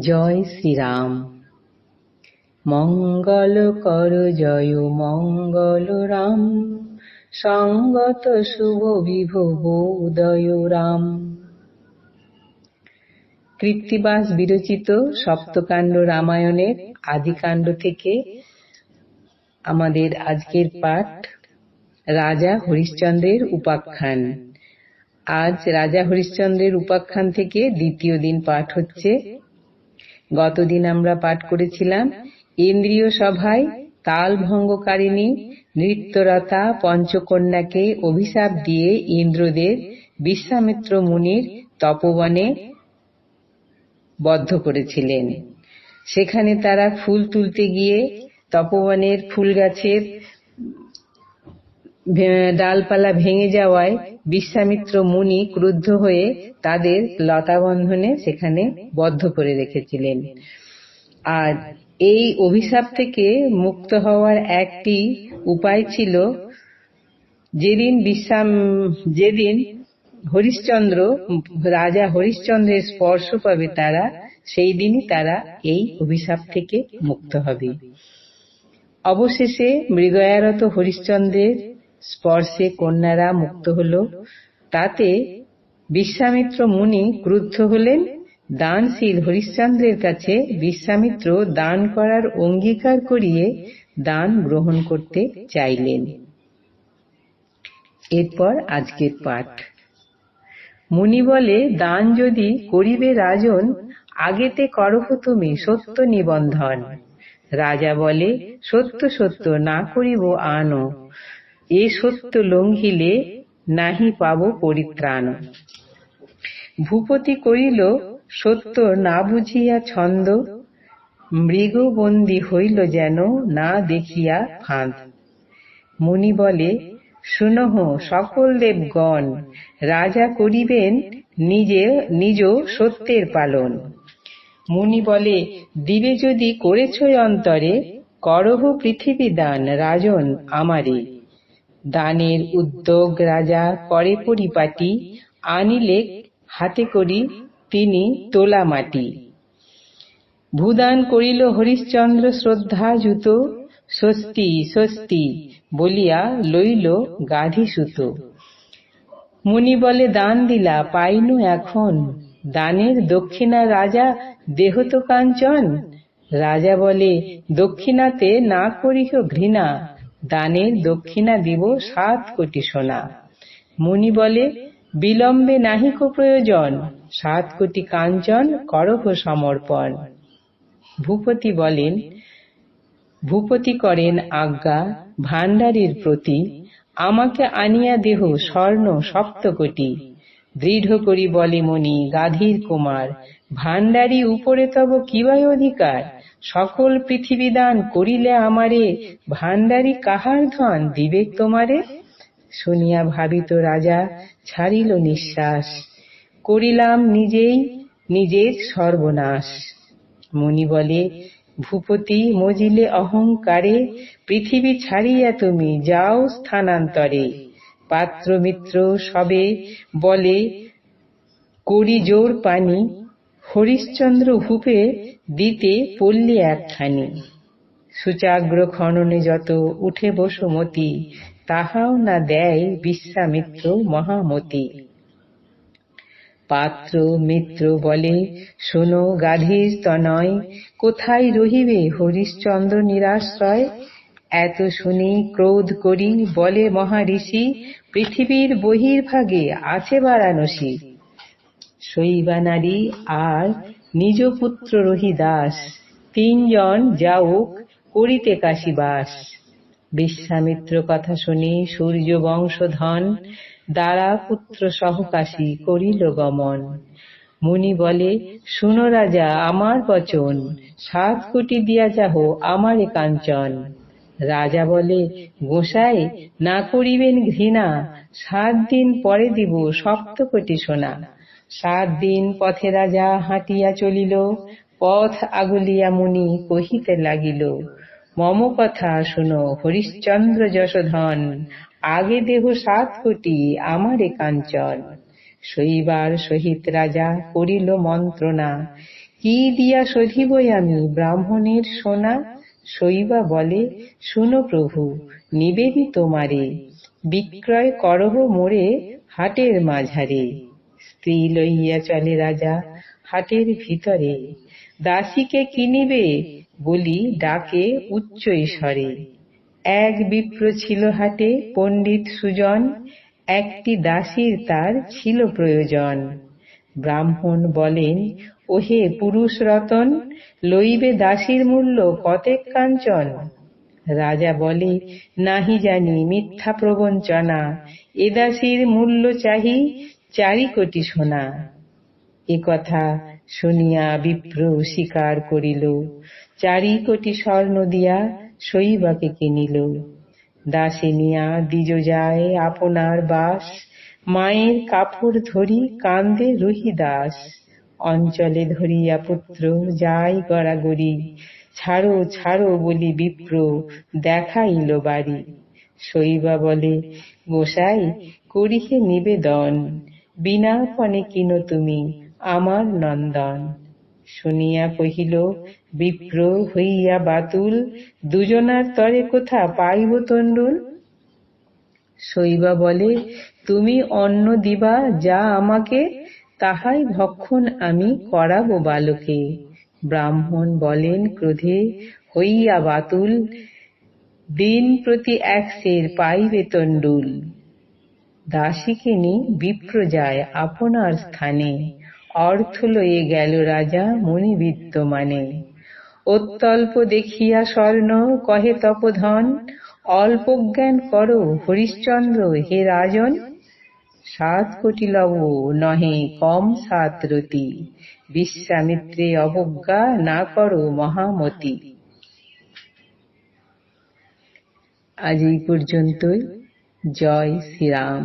জয় শ্রীরাম। মঙ্গল কর জয়, মঙ্গল রাম। সঙ্গত শুভ বিভব উদয় রাম। কৃত্তিবাস বিরচিত সপ্তকাণ্ড রামায়ণের আদিকাণ্ড থেকে আমাদের আজকের পাঠ রাজা হরিশ্চন্দ্রের উপাখ্যান। আজ রাজা হরিশ্চন্দ্রের উপাখ্যান থেকে দ্বিতীয় দিন পাঠ হচ্ছে গতদিন আমরা পাঠ করেছিলাম, ইন্দ্রিয় সভায় তাল ভঙ্গকারিণী নৃত্যরতা পঞ্চকন্যাকে অভিশাপ দিয়ে ইন্দ্রদেব বিশ্বামিত্র মুনির তপবনে বদ্ধ করেছিলেন। সেখানে তারা ফুল তুলতে গিয়ে তপবনের ফুল গাছের ডালপালা ভেঙে যাওয়ায় বিশ্বামিত্র মুনি ক্রুদ্ধ হয়ে তাদের লতাবন্ধনে সেখানে বদ্ধ করে রেখেছিলেন। আর এই অভিশাপ থেকে মুক্ত হওয়ার একটি উপায় ছিল, যেদিন বিশ্বাম যেদিন হরিশ্চন্দ্র, রাজা হরিশ্চন্দ্রের স্পর্শ পাবে তারা, সেই দিনই তারা এই অভিশাপ থেকে মুক্ত হবে। অবশেষে মৃগয়ারত হরিশ্চন্দ্রের স্পর্শে কন্যারা মুক্ত হল। তাতে বিশ্বামিত্র মুনি ক্রুদ্ধ হলেন। দানশীল হরিশ্চন্দ্রের কাছে বিশ্বামিত্র দান করার অঙ্গীকার করিয়ে দান গ্রহণ করতে চাইলেন। এরপর আজকের পাঠ। মুনি বলে, দান যদি করিবে রাজন, আগেতে করহ তুমি সত্য নিবন্ধন। রাজা বলে, সত্য সত্য, না করিব আনো এ সত্য লঙ্ঘিলে নাহি পাব পরিত্রাণ। ভূপতি করিল সত্য না বুঝিয়া ছন্দ, মৃগবন্দী হইল যেন না দেখিয়া ফাঁদ। মুনি বলে, শুনহ, সকল দেবগণ, রাজা করিবেন নিজে, নিজ সত্যের পালন। মুনি বলে, দিবে যদি করেছ অন্তরে, করহ পৃথিবী দান রাজন আমারে। দানের উদ্যোগ রাজা করে পরিপাটি, আনিলে হাতে করি তিনি তোলা মাটি। ভূদান করিল হরিশ্চন্দ্র শ্রদ্ধা জুত স্বস্তি স্বস্তি বলিয়া লইল গাধি সুত। মুনি বলে, দান দিলা, পাইনু এখন। দানের দক্ষিণা রাজা দেহ তো কাঞ্চন রাজা বলে, দক্ষিণাতে না করিহ ঘৃণা। দানের দক্ষিণা দিব সাত কোটি সোনা। মুনি বলে, বিলম্বে নাহিক প্রয়োজন, সাত কোটি কাঞ্চন করহ সমর্পণ। ভূপতি বলেন, ভূপতি করেন আজ্ঞা, ভাণ্ডারীর প্রতি আমাকে আনিয়া দেহ স্বর্ণ সপ্তকোটি দৃঢ় করি বলে মনি, গাধীর কুমার, ভাণ্ডারী উপরে তব কিবাই অধিকার? সকল পৃথিবী দান করিলে আমারে ভাণ্ডারী কাহার ধন দিবে তোমারে? শুনিয়া ভাবিত রাজা ছাড়িল নিঃশ্বাস। করিলাম নিজেই নিজের সর্বনাশ। মুনি বলে, ভূপতি, মজিলে অহংকারে পৃথিবী ছাড়িয়া তুমি যাও স্থানান্তরে। পাত্র মিত্র সবে বলে, করি জোর পানি হরিশ্চন্দ্র ভূপে দিতে পল্লী একখানি। সুচাগ্র খননে যত উঠে বসুমতি তাহাও না দেয় বিশ্বামিত্র মহামতি। পাত্র মিত্র বলে, শোনো গাধীর তনয়, কোথায় রহিবে হরিশ্চন্দ্র নিরাশ্রয়? এত শুনি ক্রোধ করি, বলে মহারিষি পৃথিবীর বহির্ভাগে আছে বারাণসী। শৈবা নারী আর নিজ পুত্র রহিদাস তিনজন যাউক, করিতে কাশীবাস বিশ্বামিত্র কথা শুনি সূর্য বংশধন, দ্বারা পুত্র সহকাশী করিল গমন। মুনি বলে, শুনো রাজা, আমার বচন, সাত কোটি দিয়া যাহ আমারে কাঞ্চন। রাজা বলে, গোসাই, না করিবেন ঘৃণা, সাত দিন পরে দিব সপ্ত কোটি সোনা। সাত দিন পথে রাজা হাঁটিয়া চলিল, পথ আগুলিয়া মুনি কহিতে লাগিল, মম কথা শুনো হরিশ্চন্দ্র যশোধন, আগে দেহ সাত কোটি আমারে কাঞ্চন। শৈবার সহিত রাজা করিল মন্ত্রণা, কি দিয়া শোধিবই আমি ব্রাহ্মণের সোনা? শৈবা বলে, শুনো প্রভু নিবেদি তোমারে বিক্রয় করহ মোরে হাটের মাঝারে। স্ত্রী লইয়া চলে রাজা, হাটের ভিতরে। দাসীকে কিনিবে বলি ডাকে উচ্চ স্বরে। এক বিপ্র ছিল হাটে পণ্ডিত সুজন, একটি দাসীর তার ছিল প্রয়োজন। ব্রাহ্মণ বলেন, ওহে পুরুষ রতন, লইবে দাসীর মূল্য কতেক কাঞ্চন? রাজা বলে, নাহি জানি মিথ্যা প্রবঞ্চনা, এ দাসীর মূল্য চাহি চারি কোটি সোনা। এ কথা শুনিয়া বিপ্র স্বীকার করিল। চারি কোটি স্বর্ণ দিয়া শৈবাকে কিনিল। দাসিনিয়া দ্বিজ যায় আপনার বাস। মায়ের কাপড় ধরি কান্দে রহিদাস অঞ্চলে ধরিয়া পুত্র যাই গড়াগড়ি। ছাড়ো ছাড়ো বলি বিপ্র, দেখাইল বাড়ি। শৈবা বলে, গোসাই, করিহে নিবেদন। বিনা পণে কিনো তুমি আমার নন্দন। শুনিয়া কহিল, বিপ্র হইয়া বাতুল, দুজনার তরে কোথা পাইব তণ্ডুল? শৈবা বলে, তুমি অন্ন দিবা যা আমাকে, তাহাই ভক্ষণ আমি করাবো বালকে। ব্রাহ্মণ বলেন, ক্রোধে হইয়া বাতুল, দিন প্রতি এক সের পাইবে তণ্ডুল। দাসীকে নি বিপ্র যায় আপনার স্থানে। অর্থ লয়ে গেল রাজা মনি বিদ্যমানে অত্যল্প দেখিয়া স্বর্ণ, কহে তপধন অল্প জ্ঞান করো হরিশ্চন্দ্র, হে রাজন। সাত কোটি লব, নহে কম সাত রতি। বিশ্বামিত্রে অবজ্ঞা না করো মহামতি। আজ এই পর্যন্তই। জয় শ্রীরাম।